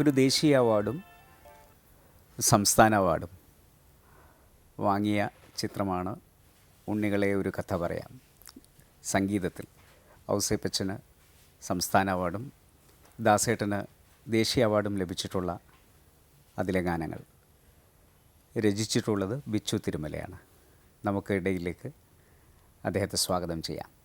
ഒരു ദേശീയ അവാർഡും സംസ്ഥാന അവാർഡും വാങ്ങിയ ചിത്രമാണ് ഉണ്ണികളെ ഒരു കഥ പറയാം. സംഗീതത്തിൽ ഔസേപ്പച്ചന് സംസ്ഥാന അവാർഡും ദാസേട്ടന് ദേശീയ അവാർഡും ലഭിച്ചിട്ടുള്ള അതിലെ ഗാനങ്ങൾ. രചിച്ചിട്ടുള്ളത് ബിച്ചു തിരുമലയാണ്. നമുക്ക് ഇടയിലേക്ക് അദ്ദേഹത്തെ സ്വാഗതം ചെയ്യാം.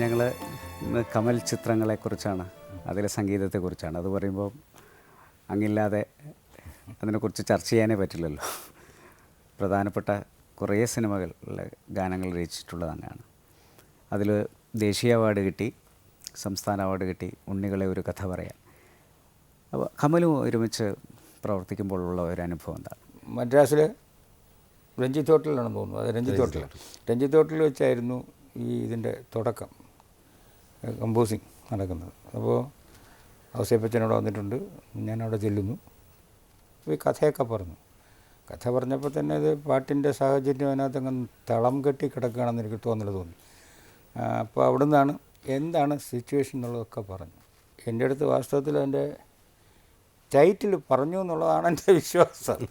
ഞങ്ങൾ ഇന്ന് കമൽ ചിത്രങ്ങളെക്കുറിച്ചാണ് അതിലെ സംഗീതത്തെക്കുറിച്ചാണ്. അത് പറയുമ്പോൾ അങ്ങില്ലാതെ അതിനെക്കുറിച്ച് ചർച്ച ചെയ്യാനേ പറ്റില്ലല്ലോ. പ്രധാനപ്പെട്ട കുറേ സിനിമകളിലെ ഗാനങ്ങൾ രചിച്ചിട്ടുള്ളത് തന്നെയാണ്. അതിൽ ദേശീയ അവാർഡ് കിട്ടി സംസ്ഥാന അവാർഡ് കിട്ടി ഉണ്ണികളെ ഒരു കഥ പറയാൻ. അപ്പോൾ കമലും ഒരുമിച്ച് പ്രവർത്തിക്കുമ്പോഴുള്ള ഒരു അനുഭവം എന്താണ്? മദ്രാസിൽ രഞ്ജിത്ത് ഹോട്ടലിലാണെന്ന് തോന്നുന്നു. അത് രഞ്ജിത്ത് ഹോട്ടൽ. രഞ്ജിത്ത് ഹോട്ടലിൽ വെച്ചായിരുന്നു ഈ ഇതിന്റെ തുടക്കം. കമ്പോസിങ് നടക്കുന്നത്. അപ്പോൾ ഔസേപ്പച്ചനോട് വന്നിട്ടുണ്ട്. ഞാൻ അവിടെ ചെല്ലുന്നു. ഈ കഥയൊക്കെ പറഞ്ഞു. കഥ പറഞ്ഞപ്പോൾ തന്നെ ഇത് പാട്ടിന്റെ സാഹചര്യം അതിനകത്ത് അങ്ങ് തളം കെട്ടി കിടക്കുകയാണെന്ന് എനിക്ക് തോന്നൽ തോന്നി. അപ്പോൾ അവിടെ നിന്നാണ് എന്താണ് സിറ്റുവേഷൻ എന്നുള്ളതൊക്കെ പറഞ്ഞു. എന്റെ അടുത്ത് വാസ്തവത്തിൽ എന്റെ ടൈറ്റിൽ പറഞ്ഞു എന്നുള്ളതാണ് എന്റെ വിശ്വാസം.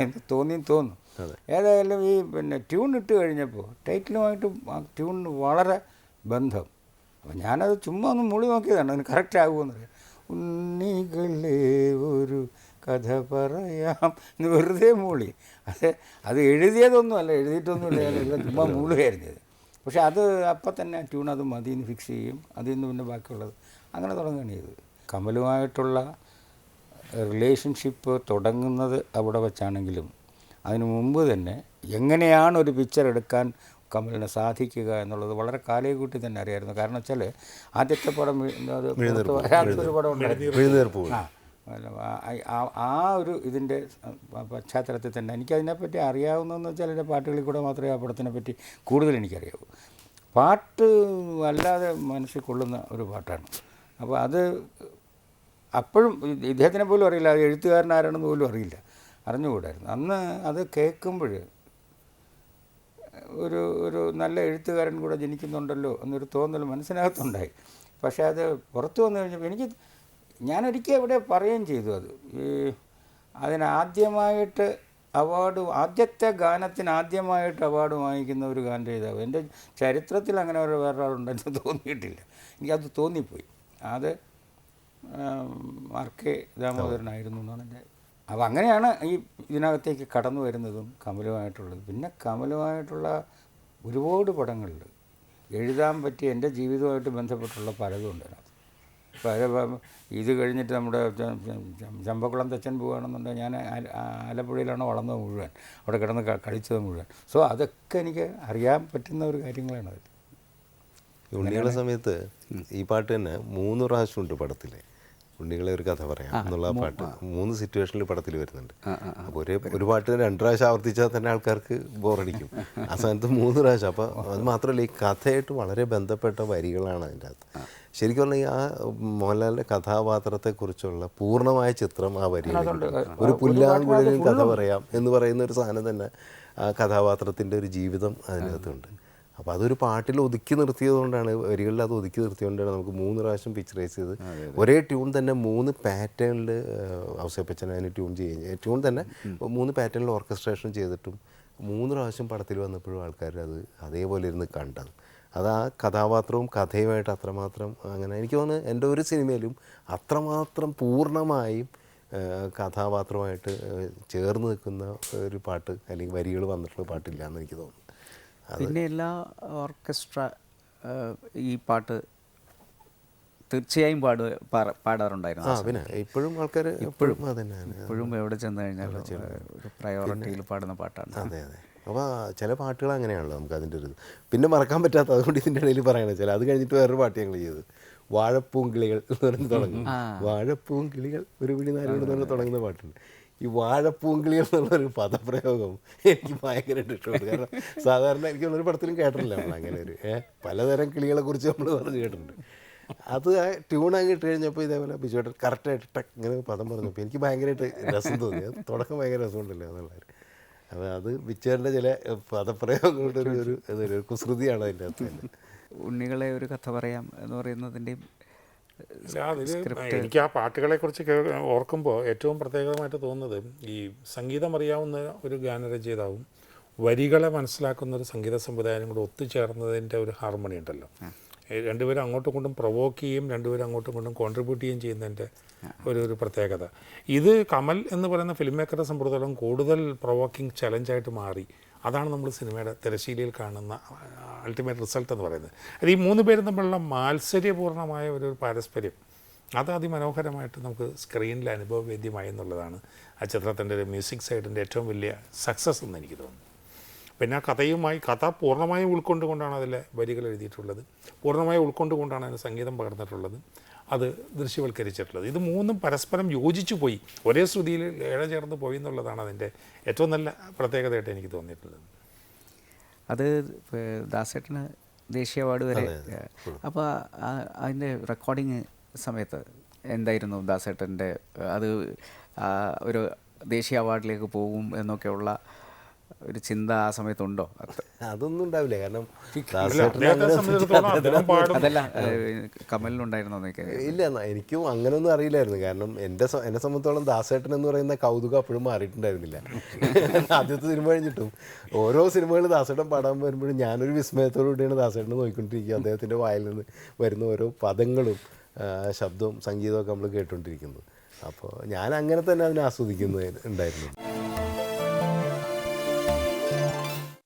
എനിക്ക് തോന്നിയും തോന്നും. ഏതായാലും ഈ പിന്നെ ട്യൂൺ ഇട്ട് കഴിഞ്ഞപ്പോൾ ടൈറ്റിലുമായിട്ട് ആ ട്യൂണിന് വളരെ ബന്ധം. അപ്പം ഞാനത് ചുമ്മാ ഒന്ന് മൂളി നോക്കിയതാണ്. അതിന് കറക്റ്റ് ആകുമെന്നറിയാം ഉണ്ണികളെ ഒരു കഥ പറയാം. എന്ന് വെറുതെ മൂളി. അത് അത് എഴുതിയതൊന്നുമല്ല. എഴുതിയിട്ടൊന്നുമില്ല. ഞാനെല്ലാം ചുമ്മാ മൂളുകയായിരുന്നത് പക്ഷെ അത് അപ്പം തന്നെ ട്യൂൺ അത് മതി എന്ന് ഫിക്സ് ചെയ്യും. അതിൽ നിന്ന് പിന്നെ ബാക്കിയുള്ളത് അങ്ങനെ തുടങ്ങുകയാണ് ചെയ്തത്. കമലുമായിട്ടുള്ള റിലേഷൻഷിപ്പ് തുടങ്ങുന്നത് അവിടെ വെച്ചാണെങ്കിലും അതിനു മുമ്പ് തന്നെ എങ്ങനെയാണ് ഒരു പിക്ചർ എടുക്കാൻ കമലിന് സാധിക്കുക എന്നുള്ളത് വളരെ കാലേ കൂട്ടി തന്നെ അറിയായിരുന്നു. കാരണം വെച്ചാൽ ആദ്യത്തെ പടം വരാത്തൊരു പടം ഉണ്ടായിരുന്നു. ആ. ഒരു ഇതിന്റെ പശ്ചാത്തലത്തിൽ തന്നെ എനിക്കതിനെപ്പറ്റി അറിയാവുന്നതെന്ന് വെച്ചാൽ എന്റെ പാട്ടുകളിൽ കൂടെ മാത്രമേ ആ പടത്തിനെ പറ്റി കൂടുതൽ എനിക്കറിയാവൂ. പാട്ട് വല്ലാതെ മനസ്സിൽ കൊള്ളുന്ന ഒരു പാട്ടാണ്. അപ്പോൾ അത് അപ്പോഴും ഇദ്ദേഹത്തിനെ പോലും അറിയില്ല. അത് എഴുത്തുകാരൻ ആരാണെന്ന് പോലും അറിയില്ല. അറിഞ്ഞുകൂടായിരുന്നു. അന്ന് അത് കേൾക്കുമ്പോൾ ഒരു ഒരു നല്ല എഴുത്തുകാരൻ കൂടെ ജനിക്കുന്നുണ്ടല്ലോ എന്നൊരു തോന്നൽ മനസ്സിനകത്തുണ്ടായി. പക്ഷേ അത് പുറത്തു വന്നു കഴിഞ്ഞപ്പോൾ എനിക്ക് ഞാനൊരിക്കൽ ഇവിടെ പറയുകയും ചെയ്തു അത്. ഈ അതിനാദ്യമായിട്ട് അവാർഡ് ആദ്യത്തെ ഗാനത്തിന് ആദ്യമായിട്ട് അവാർഡ് വാങ്ങിക്കുന്ന ഒരു ഗാനരചയിതാവ് എന്റെ ചരിത്രത്തിൽ അങ്ങനെ ഒരു വേറൊരാളുണ്ടെന്ന് തോന്നിയിട്ടില്ല. എനിക്കത് തോന്നിപ്പോയി. അത് ആർ കെ ദാമോദരനായിരുന്നു എന്നാണ് എന്റെ അപ്പോൾ അങ്ങനെയാണ് ഈ ഇതിനകത്തേക്ക് കടന്നു വരുന്നതും കമലുമായിട്ടുള്ളത്. പിന്നെ കമലുമായിട്ടുള്ള ഒരുപാട് പടങ്ങളിൽ എഴുതാൻ പറ്റിയ എന്റെ ജീവിതവുമായിട്ട് ബന്ധപ്പെട്ടുള്ള പലതും ഉണ്ട് അതിനകത്ത്. പല ഇത് കഴിഞ്ഞിട്ട് നമ്മുടെ ചമ്പക്കുളം തച്ചൻ പോവുകയാണെന്നുണ്ടെങ്കിൽ ഞാൻ ആലപ്പുഴയിലാണ് വളർന്നത് മുഴുവൻ. അവിടെ കിടന്ന് കളിച്ചത് മുഴുവൻ. സോ അതൊക്കെ എനിക്ക് അറിയാൻ പറ്റുന്ന ഒരു കാര്യങ്ങളാണ് അത് ഉണ്ണിയുടെ സമയത്ത് ഈ പാട്ട് തന്നെ മൂന്ന് പ്രാവശ്യം ഉണ്ട് പടത്തിലെ. ഉണ്ണികളെ ഒരു കഥ പറയാം എന്നുള്ള ആ പാട്ട്. മൂന്ന് സിറ്റുവേഷനിൽ പടത്തിൽ വരുന്നുണ്ട്. അപ്പോൾ ഒരേ ഒരു പാട്ട് രണ്ട് പ്രാവശ്യം ആവർത്തിച്ചാൽ തന്നെ ആൾക്കാർക്ക് ബോറടിക്കും. ആ സമയത്ത് മൂന്ന് പ്രാവശ്യം. അപ്പോൾ അത് മാത്രമല്ല ഈ കഥയായിട്ട് വളരെ ബന്ധപ്പെട്ട വരികളാണ് അതിന്റെ അകത്ത്. ശരിക്കും പറഞ്ഞാൽ ആ മോഹൻലാലിന്റെ കഥാപാത്രത്തെക്കുറിച്ചുള്ള പൂർണമായ ചിത്രം ആ വരി ഒരു പുല്ലാങ്കുഴലിൽ കഥ പറയാം എന്ന് പറയുന്ന ഒരു സാധനം തന്നെ ആ കഥാപാത്രത്തിന്റെ ഒരു ജീവിതം അതിനകത്തുണ്ട്. അപ്പോൾ അതൊരു പാട്ടിൽ ഒതുക്കി നിർത്തിയതുകൊണ്ടാണ് വരികളിൽ അത് ഒതുക്കി നിർത്തിയതുകൊണ്ടാണ് നമുക്ക് മൂന്ന് പ്രാവശ്യം പിക്ചറൈസ് ചെയ്ത്. ഒരേ ട്യൂൺ തന്നെ മൂന്ന് പാറ്റേണിൽ ഔസേപ്പച്ചൻ അതിന് ട്യൂൺ ചെയ്യുക ട്യൂൺ തന്നെ മൂന്ന് പാറ്റേണിൽ ഓർക്കസ്ട്രേഷൻ ചെയ്തിട്ടും മൂന്ന് പ്രാവശ്യം പടത്തിൽ വന്നപ്പോഴും ആൾക്കാർ അത് അതേപോലെ ഇരുന്ന് കണ്ടത്. അത് ആ കഥാപാത്രവും കഥയുമായിട്ട് അത്രമാത്രം അങ്ങനെ എനിക്ക് തോന്നുന്നു എന്റെ ഒരു സിനിമയിലും അത്രമാത്രം പൂർണമായും കഥാപാത്രമായിട്ട് ചേർന്ന് നിൽക്കുന്ന ഒരു പാട്ട് അല്ലെങ്കിൽ വരികൾ വന്നിട്ടുള്ള പാട്ടില്ല എന്ന് എനിക്ക് തോന്നുന്നു. പിന്നെ എല്ലാ ഓർക്കസ്ട്ര ഈ പാട്ട് തീർച്ചയായും പാടുക പാടാറുണ്ടായിരുന്നു പിന്നെ ഇപ്പോഴും ആൾക്കാർ ഇപ്പോഴും ഇപ്പോഴും എവിടെ ചെന്ന് കഴിഞ്ഞാലും ഒരു പ്രയോറിറ്റിയിൽ പാടുന്ന പാട്ടാണ്. അതെ അതെ. അപ്പോൾ ചില പാട്ടുകൾ അങ്ങനെയാണല്ലോ നമുക്ക് അതിന്റെ ഒരു പിന്നെ മറക്കാൻ പറ്റാത്ത അതുകൊണ്ട് ഇതിന്റെ ഇടയിൽ പറയണത് ചില. അത് കഴിഞ്ഞിട്ട് വേറൊരു പാട്ട് ഞങ്ങൾ ചെയ്തത്. വാഴപ്പൂങ്കിളികൾ എന്ന് പറഞ്ഞ് തുടങ്ങും. വാഴപ്പൂങ്കിളികൾ ഒരു പിടി നാലുകൊണ്ട് തുടങ്ങുന്ന പാട്ടുണ്ട്. ഈ വാഴപ്പൂങ്കിളി എന്നുള്ളൊരു പദപ്രയോഗം എനിക്ക് ഭയങ്കരമായിട്ട് ഇഷ്ടമുണ്ട് കാരണം സാധാരണ എനിക്ക് ഒരു പടത്തിലും കേട്ടിട്ടില്ല നമ്മൾ അങ്ങനെ ഒരു പലതരം കിളികളെ കുറിച്ച് നമ്മൾ പറഞ്ഞ് കേട്ടിട്ടുണ്ട്. അത് ആ ട്യൂൺ അങ്ങ് ഇട്ട് കഴിഞ്ഞപ്പോൾ ഇതേപോലെ ബിജുവേട്ടൻ കറക്റ്റായിട്ട് ടക്ക് ഇങ്ങനെ പദം പറഞ്ഞപ്പോൾ എനിക്ക് ഭയങ്കരമായിട്ട് രസം തോന്നി. അത് തുടക്കം ഭയങ്കര രസമുണ്ടല്ലോ എന്നുള്ളത് അപ്പോൾ അത് ബിച്ചുവേട്ടന്റെ ചില പദപ്രയോഗങ്ങളുടെ ഒരു ഒരു കുസൃതിയാണ് അതിന്റെ അകത്ത് ഉണ്ണികളെ ഒരു കഥ പറയാം എന്ന് പറയുന്നതിന്റെയും എനിക്ക് ആ പാട്ടുകളെ കുറിച്ച് ഓർക്കുമ്പോൾ ഏറ്റവും പ്രത്യേകമായിട്ട് തോന്നുന്നത് ഈ സംഗീതം അറിയാവുന്ന ഒരു ഗാനരചയിതാവും വരികളെ മനസ്സിലാക്കുന്ന ഒരു സംഗീത സംവിധാനം കൂടെ ഒത്തുചേർന്നതിന്റെ ഒരു ഹാർമണി ഉണ്ടല്ലോ. രണ്ടുപേരും അങ്ങോട്ടും ഇങ്ങോട്ടും പ്രൊവോക്ക് ചെയ്യും രണ്ടുപേരും അങ്ങോട്ടും ഇങ്ങോട്ടും കോൺട്രിബ്യൂട്ട് ചെയ്യുകയും ചെയ്യുന്നതിന്റെ ഒരു ഒരു പ്രത്യേകത. ഇത് കമൽ എന്ന് പറയുന്ന ഫിലിം മേക്കറെ സംബന്ധിച്ചിടത്തോളം കൂടുതൽ പ്രൊവോക്കിംഗ് ചലഞ്ചായിട്ട് മാറി. അതാണ് നമ്മൾ സിനിമയുടെ തിരശീലയിൽ കാണുന്ന അൾട്ടിമേറ്റ് റിസൾട്ട് എന്ന് പറയുന്നത്. അത് ഈ മൂന്ന് പേരും തമ്മിലുള്ള മാത്സര്യപൂർണമായ ഒരു പാരസ്പര്യം അത് അതിമനോഹരമായിട്ട് നമുക്ക് സ്ക്രീനിൽ അനുഭവവേദ്യമായി എന്നുള്ളതാണ് ആ ചിത്രത്തിന്റെ ഒരു മ്യൂസിക് സൈഡിന്റെ ഏറ്റവും വലിയ സക്സസ് എന്ന് എനിക്ക് തോന്നുന്നു പിന്നെ ആ കഥയുമായി കഥ പൂർണമായും ഉൾക്കൊണ്ടുകൊണ്ടാണ് അതിലെ വരികൾ എഴുതിയിട്ടുള്ളത്. പൂർണമായും ഉൾക്കൊണ്ടുകൊണ്ടാണ് അതിന് സംഗീതം പകർന്നിട്ടുള്ളത്. അത് ദൃശ്യവൽക്കരിച്ചിട്ടുള്ളത്. ഇത് മൂന്നും പരസ്പരം യോജിച്ചു പോയി. ഒരേ ശ്രുതിയിൽ ഇഴചേർന്ന് പോയി എന്നുള്ളതാണ് അതിന്റെ ഏറ്റവും നല്ല പ്രത്യേകതയായിട്ട് എനിക്ക് തോന്നിയിട്ടുള്ളത്. അത് ദാസേട്ടന് ദേശീയ അവാർഡ് വരെ അപ്പോൾ അതിന്റെ റെക്കോർഡിങ് സമയത്ത് എന്തായിരുന്നു ദാസേട്ടന്റെ അത് ഒരു ദേശീയ അവാർഡിലേക്ക് പോകും എന്നൊക്കെയുള്ള ഒരു ചിന്ത ആ സമയത്തുണ്ടോ? അത് അതൊന്നും ഉണ്ടാവില്ല. കാരണം അതല്ല കമലിനുണ്ടായിരുന്നോ എന്നൊക്കെ ഇല്ല എന്നാ എനിക്കും അങ്ങനൊന്നും അറിയില്ലായിരുന്നു. കാരണം എന്റെ എന്നെ സംബന്ധിച്ചോളം ദാസേട്ടൻ എന്ന് പറയുന്ന കൗതുകം അപ്പോഴും മാറിയിട്ടുണ്ടായിരുന്നില്ല. ആദ്യത്തെ സിനിമ കഴിഞ്ഞിട്ടും ഓരോ സിനിമകൾ ദാസേട്ടൻ പാടാൻ വരുമ്പോഴും ഞാനൊരു വിസ്മയത്തോടു കൂടിയാണ് ദാസേട്ടനെ നോക്കിക്കൊണ്ടിരിക്കുക. അദ്ദേഹത്തിന്റെ വായിൽ നിന്ന് വരുന്ന ഓരോ പദങ്ങളും ശബ്ദവും സംഗീതവും ഒക്കെ നമ്മൾ കേട്ടുകൊണ്ടിരിക്കുന്നത് അപ്പോൾ ഞാൻ അങ്ങനെ തന്നെ അതിനെ ആസ്വദിക്കുന്നത് ഉണ്ടായിരുന്നു.